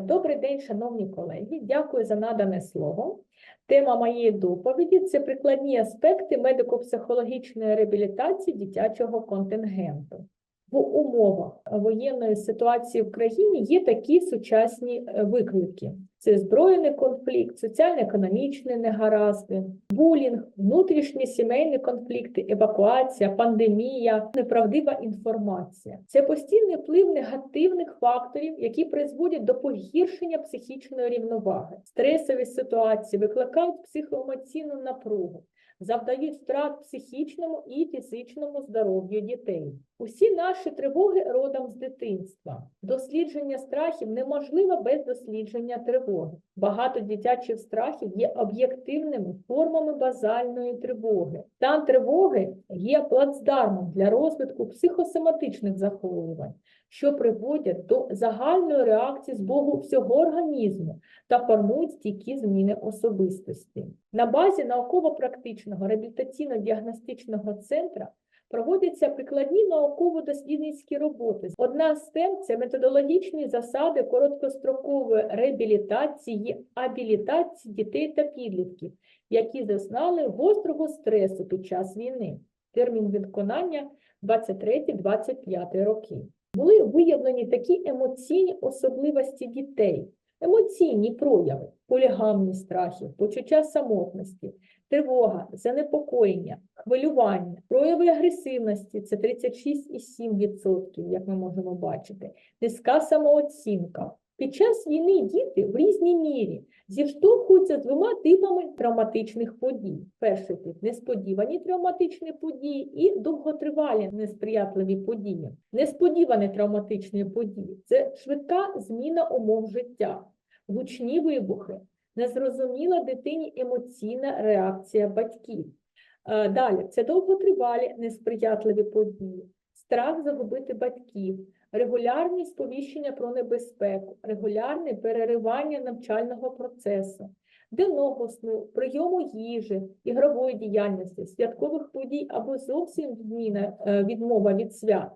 Добрий день, шановні колеги. Дякую за надане слово. Тема моєї доповіді це прикладні аспекти медико-психологічної реабілітації дитячого контингенту. В умовах воєнної ситуації в країні є такі сучасні е, виклики: це збройний конфлікт, соціально-економічні негаразди, булінг, внутрішні сімейні конфлікти, евакуація, пандемія, неправдива інформація. Це постійний вплив негативних факторів, які призводять до погіршення психічної рівноваги. Стресові ситуації викликають психоемоційну напругу, завдають втрат психічному і фізичному здоров'ю дітей. Усі наші тривоги родом з дитинства. Дослідження страхів неможливо без дослідження тривоги. Багато дитячих страхів є об'єктивними формами базальної тривоги. Стан тривоги є плацдармом для розвитку психосоматичних захворювань, що приводять до загальної реакції з боку всього організму та формують стійкі зміни особистості. На базі науково-практичного реабілітаційно-діагностичного центру проводяться прикладні науково-дослідницькі роботи. Одна з тем це методологічні засади короткострокової реабілітації, абілітації дітей та підлітків, які зазнали гострого стресу під час війни. Термін виконання 23-25 роки. Були виявлені такі емоційні особливості дітей, емоційні прояви, полігамні страхи, почуття самотності, тривога, занепокоєння, хвилювання, прояви агресивності це 36,7%, як ми можемо бачити, низька самооцінка. Під час війни діти в різній мірі зіштовхуються з двома типами травматичних подій. Перший тип несподівані травматичні події і довготривалі несприятливі події. Несподівані травматичні події це швидка зміна умов життя, гучні вибухи, незрозуміла дитині емоційна реакція батьків. Е, Далі. Це довготривалі несприятливі події, страх загубити батьків, регулярні сповіщення про небезпеку, регулярне переривання навчального процесу, денного прийому їжі, ігрової діяльності, святкових подій або зовсім відміна, е, відмова від свят.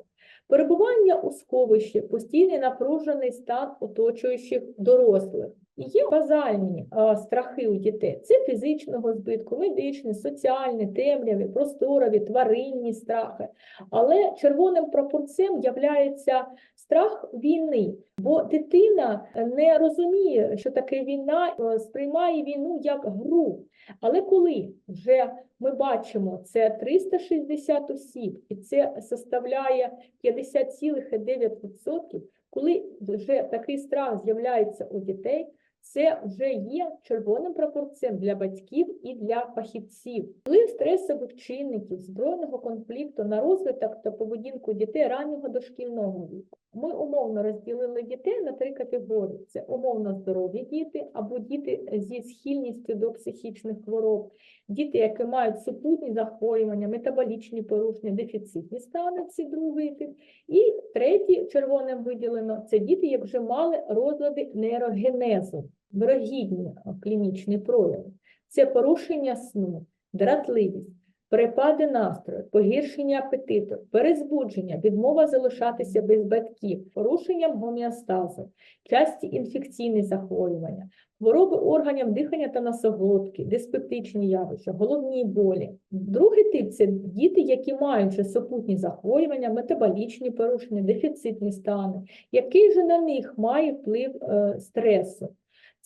Перебування у сховищі, постійний напружений стан оточуючих дорослих. Є базальні а, страхи у дітей. Це фізичного збитку, медичні, соціальні, темряві, просторові, тваринні страхи. Але червоним прапорцем являється страх війни, бо дитина не розуміє, що таке війна, е, сприймає війну як гру. Але коли вже ми бачимо це 360 осіб, і це составляє 50,9%, коли вже такий страх з'являється у дітей, це вже є червоним прапорцем для батьків і для фахівців. Вплив стресових чинників збройного конфлікту на розвиток та поведінку дітей раннього дошкільного віку. Ми умовно розділили дітей на три категорії: це умовно здорові діти або діти зі схильністю до психічних хвороб, діти, які мають супутні захворювання, метаболічні порушення, дефіцитні стани, це другий тип. І третій червоним виділено це діти, які вже мали розлади нейрогенезу, вирогідні клінічні прояви. Це порушення сну, дратливість, перепади настрою, погіршення апетиту, перезбудження, відмова залишатися без батьків, порушенням гомеостазу, часті інфекційні захворювання, хвороби органів дихання та носоглотки, диспептичні явища, головні болі. Другий тип це діти, які мають супутні захворювання, метаболічні порушення, дефіцитні стани, який же на них має вплив е, стресу.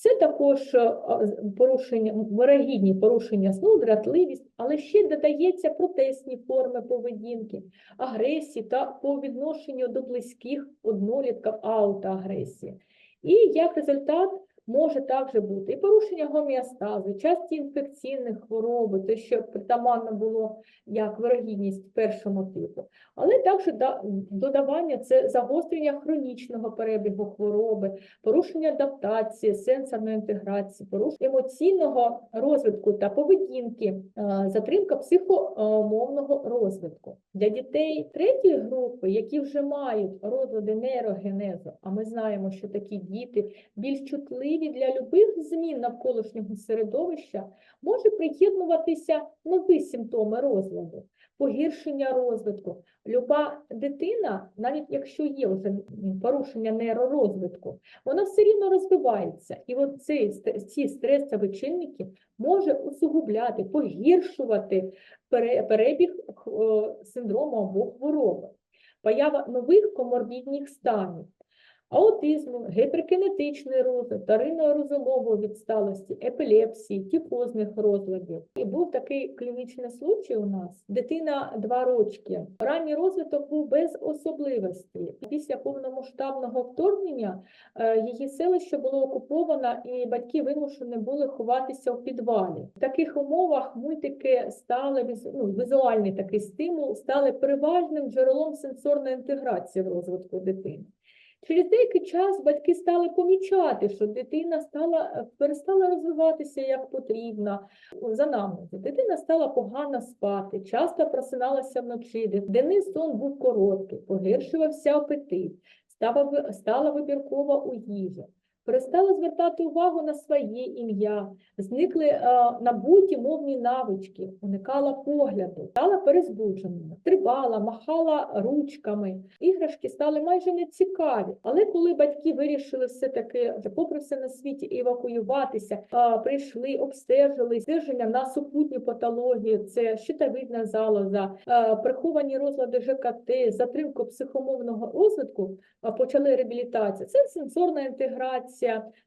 Це також е, порушення, вирогідні порушення сну, дратливість, але ще додається протестні форми поведінки, агресії та по відношенню до близьких однолітків аутоагресії. І як результат може також бути і порушення гомеостазу, часті інфекційних хвороби, те, що притаманно було як вирогідність першому типу, але також да- додавання це загострення хронічного перебігу хвороби, порушення адаптації, сенсорної інтеграції, порушення емоційного розвитку та поведінки, е, затримка психомовного розвитку. Для дітей третьої групи, які вже мають розлади нейрогенезу, а ми знаємо, що такі діти більш чутливі для любих змін навколишнього середовища, може приєднуватися нові симптоми розладу. погіршення розвитку. Люба дитина, навіть якщо є вже порушення нейророзвитку, вона все рівно розвивається. І от ці, ці стресові чинники може усугубляти, погіршувати перебіг синдрому або хвороби, поява нових коморбідних станів. Аутизму, гіперкінетичний розлад, вторинно-розумової відсталості, епілепсії, тифозних розладів. І був такий клінічний случай у нас. Дитина 2 рочки. Ранній розвиток був без особливостей. Після повномасштабного вторгнення е, її селище було окуповано, і батьки вимушені були ховатися в підвалі. В таких умовах мультики стали ну, візуальний такий стимул, стали переважним джерелом сенсорної інтеграції в розвитку дитини. Через деякий час батьки стали помічати, що дитина стала, перестала розвиватися як потрібно. За нами Дитина стала погано спати, часто просиналася вночі, де- денний сон був короткий, погіршувався апетит, стала, ви- стала вибіркова у їжі. Перестала звертати увагу на своє ім'я, зникли е, набуті мовні навички, уникала погляду, стала перезбудженою, стрибала, махала ручками. Іграшки стали майже нецікаві. Але коли батьки вирішили все-таки, попри все на світі, евакуюватися, а, прийшли, обстежили стеження на супутню патологію, це щитовидна залоза, а, приховані розлади ЖКТ, затримку психомовного розвитку, а, почали реабілітацію. Це сенсорна інтеграція,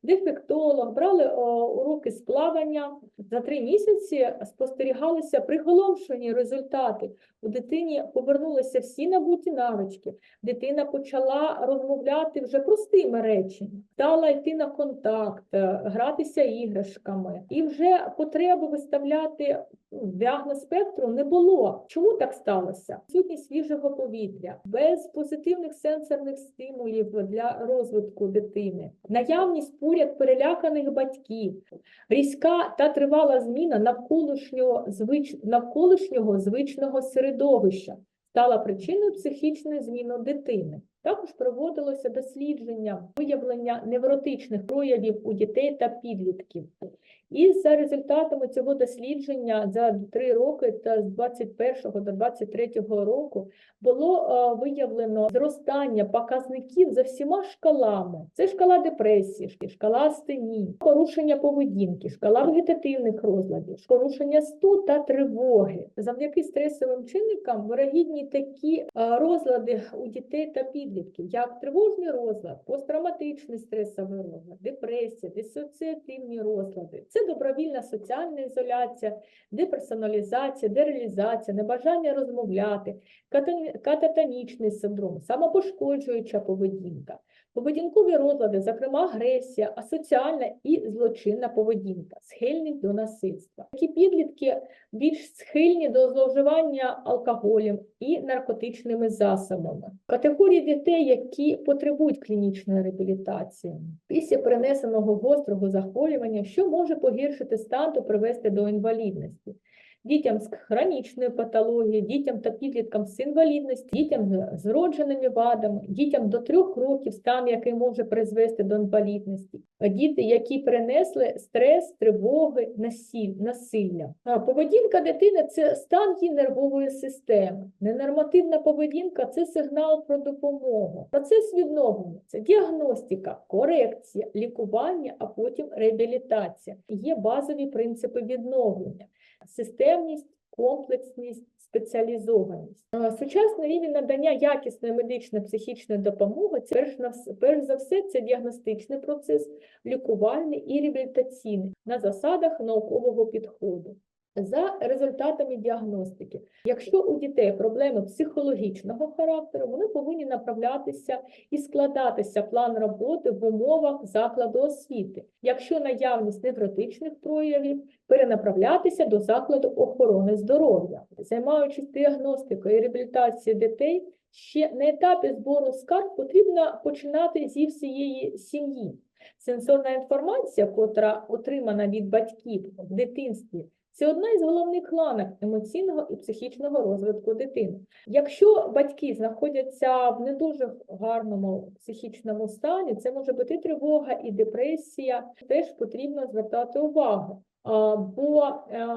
дефектолог, брали уроки з плавання. За три місяці спостерігалися приголомшені результати. У дитині повернулися всі набуті навички. Дитина почала розмовляти вже простими реченнями, стала йти на контакт, е, гратися іграшками. І вже потреби виставляти ну, діагноз спектру не було. Чому так сталося? Відсутність свіжого повітря, без позитивних сенсорних стимулів для розвитку дитини, наявність поряд переляканих батьків, різка та тривала зміна навколишнього, звич... навколишнього звичного середовища стала причиною психічної зміни дитини. Також проводилося дослідження виявлення невротичних проявів у дітей та підлітків. І за результатами цього дослідження за три роки та з 21 до 23 року було е, виявлено зростання показників за всіма шкалами. Це шкала депресії, шкала астенії, порушення поведінки, шкала вегетативних розладів, порушення сну та тривоги. Завдяки стресовим чинникам вирогідні такі е, розлади у дітей та підлітків, як тривожний розлад, посттравматичний стресовий розлад, депресія, дисоціативні розлади. Це добровільна соціальна ізоляція, деперсоналізація, дереалізація, небажання розмовляти, кататонічний синдром, самопошкоджуюча поведінка, поведінкові розлади, зокрема агресія, асоціальна і злочинна поведінка, схильність до насильства. Такі підлітки більш схильні до зловживання алкоголем і наркотичними засобами. Категорії дітей, які потребують клінічної реабілітації після перенесеного гострого захворювання, що може погіршити стан та привести до інвалідності. Дітям з хронічною патологією, дітям та підліткам з інвалідністю, дітям з вродженими вадами, дітям до трьох років, стан, який може призвести до інвалідності, діти, які перенесли стрес, тривоги, насилля. Поведінка дитини це стан її нервової системи. Ненормативна поведінка це сигнал про допомогу. Процес відновлення це діагностика, корекція, лікування, а потім реабілітація. Є базові принципи відновлення системність, комплексність, спеціалізованість. Сучасний рівень надання якісної медичної психічної допомоги це перш, на перш за все це діагностичний процес, лікувальний і реабілітаційний на засадах наукового підходу. За результатами діагностики, якщо у дітей проблеми психологічного характеру, вони повинні направлятися і складатися план роботи в умовах закладу освіти. Якщо наявність невротичних проявів, перенаправлятися до закладу охорони здоров'я, займаючись діагностикою і реабілітацією дітей, ще на етапі збору скарг потрібно починати зі всієї сім'ї. Сенсорна інформація, котра отримана від батьків в дитинстві, Це одна із головних ланок емоційного і психічного розвитку дитини. Якщо батьки знаходяться в не дуже гарному психічному стані, це може бути тривога і депресія, теж потрібно звертати увагу. Бо е,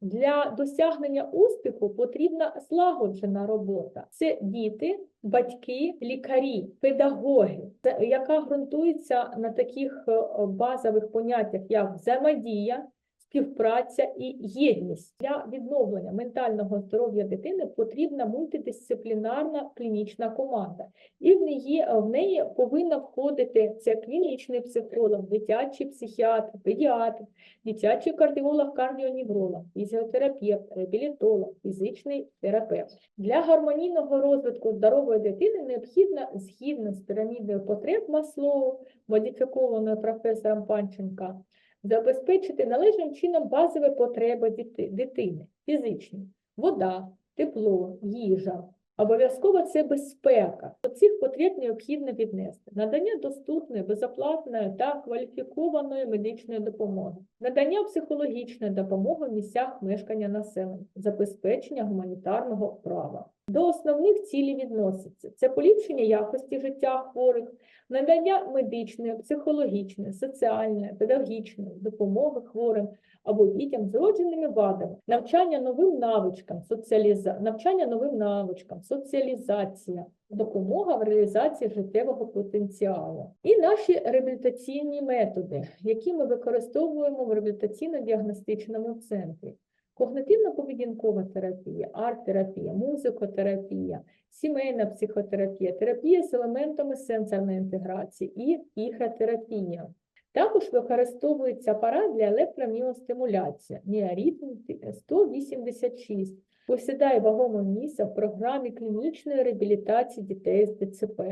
для досягнення успіху потрібна злагоджена робота. Це діти, батьки, лікарі, педагоги, яка ґрунтується на таких е, базових поняттях, як взаємодія, співпраця і єдність для відновлення ментального здоров'я дитини потрібна мультидисциплінарна клінічна команда, і в неї, в неї повинна входити це клінічний психолог, дитячий психіатр, педіатр, дитячий кардіолог, кардіоневролог, фізіотерапевт, реабілітолог, фізичний терапевт. Для гармонійного розвитку здорової дитини необхідно згідно з пірамідою потреб Маслоу, модифікованою професором Панченка, забезпечити належним чином базові потреби дитини, фізичні, вода, тепло, їжа. Обов'язково це безпека. До цих потреб необхідно віднести надання доступної, безоплатної та кваліфікованої медичної допомоги, надання психологічної допомоги в місцях мешкання населення, забезпечення гуманітарного права. До основних цілей відноситься це поліпшення якості життя хворих, надання медичної, психологічної, соціальної, педагогічної допомоги хворим або дітям з вродженими вадами, навчання новим навичкам, соціаліза... навчання новим навичкам, соціалізація, допомога в реалізації життєвого потенціалу. І наші реабілітаційні методи, які ми використовуємо в реабілітаційно-діагностичному центрі. Когнитивно-поведінкова терапія, арт-терапія, музикотерапія, сімейна психотерапія, терапія з елементами сенсорної інтеграції і ігротерапія. Також використовується апарат для електроміостимуляції Міарітм 186. Посідає вагоме місце в програмі клінічної реабілітації дітей з ДЦП.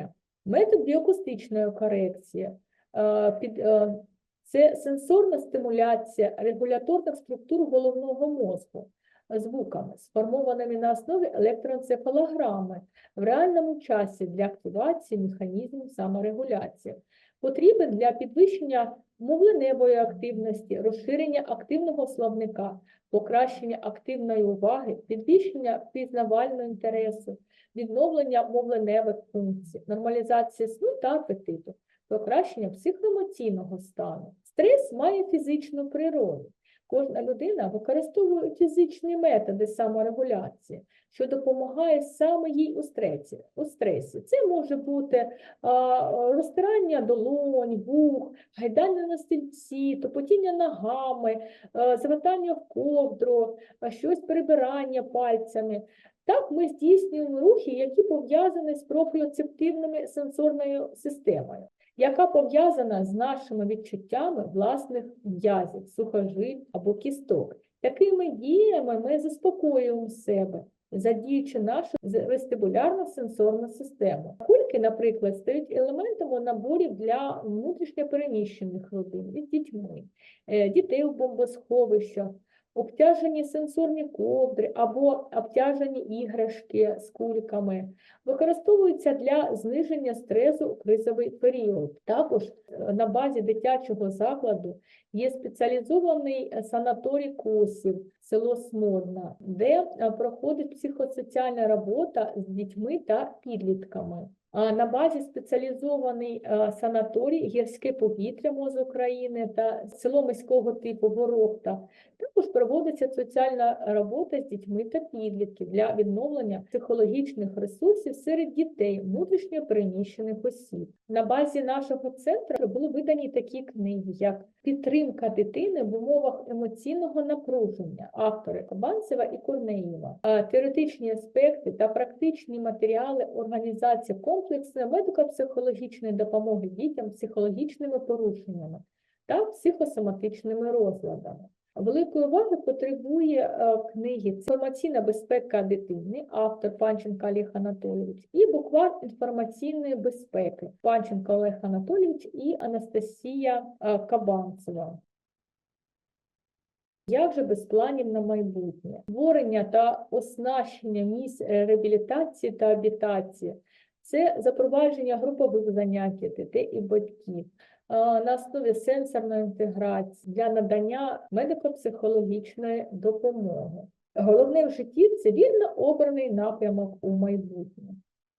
Метод біокустичної корекції. е, під, е, це сенсорна стимуляція регуляторних структур головного мозку звуками, сформованими на основі електроенцефалограми в реальному часі для активації механізмів саморегуляції. Потрібен для підвищення мовленевої активності, розширення активного словника, покращення активної уваги, підвищення пізнавального інтересу, відновлення мовленевих функцій, нормалізація сну та апетиту, покращення психоемоційного стану. Стрес має фізичну природу. Кожна людина використовує фізичні методи саморегуляції, що допомагає саме їй у стресі. У стресі. Це може бути а, розтирання долонь, вух, гайдання на стільці, топотіння ногами, а, завертання в ковдру, а, щось перебирання пальцями. Так ми здійснюємо рухи, які пов'язані з пропріоцептивними сенсорною системою яка пов'язана з нашими відчуттями власних м'язів, сухожиль або кісток. Такими діями ми заспокоюємо себе, задіючи нашу з- вестибулярно-сенсорну систему. Кульки, наприклад, стають елементом наборів для внутрішньопереміщених родин із дітьми, е, дітей у бомбосховищах, обтяжені сенсорні ковдри або обтяжені іграшки з кульками використовуються для зниження стресу у кризовий період. Також е, на базі дитячого закладу є спеціалізований е, санаторій Косів, село Смодна, де е, проходить психосоціальна робота з дітьми та підлітками. На базі спеціалізований е, санаторій гірське повітря МОЗ України та село міського типу Ворохта. Також проводиться соціальна робота з дітьми та підлітків для відновлення психологічних ресурсів серед дітей внутрішньо переміщених осіб. На базі нашого центру були видані такі книги, як Підтримка дитини в умовах емоційного напруження, автори Кабанцева і Корнеєва, теоретичні аспекти та практичні матеріали організації комплексної медико-психологічної допомоги дітям психологічними порушеннями та психосоматичними розладами. Великої уваги потребує е, книги «Інформаційна безпека дитини», автор Панченко Олег Анатолійович, і буквар інформаційної безпеки Панченко Олег Анатолійович і Анастасія е, Кабанцева. Як же без планів на майбутнє? Створення та оснащення місць реабілітації та абітації – це запровадження групових занять дітей і батьків, на основі сенсорної інтеграції для надання медико-психологічної допомоги. Головне в житті це вірно обраний напрямок у майбутнє.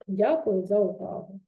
Дякую за увагу.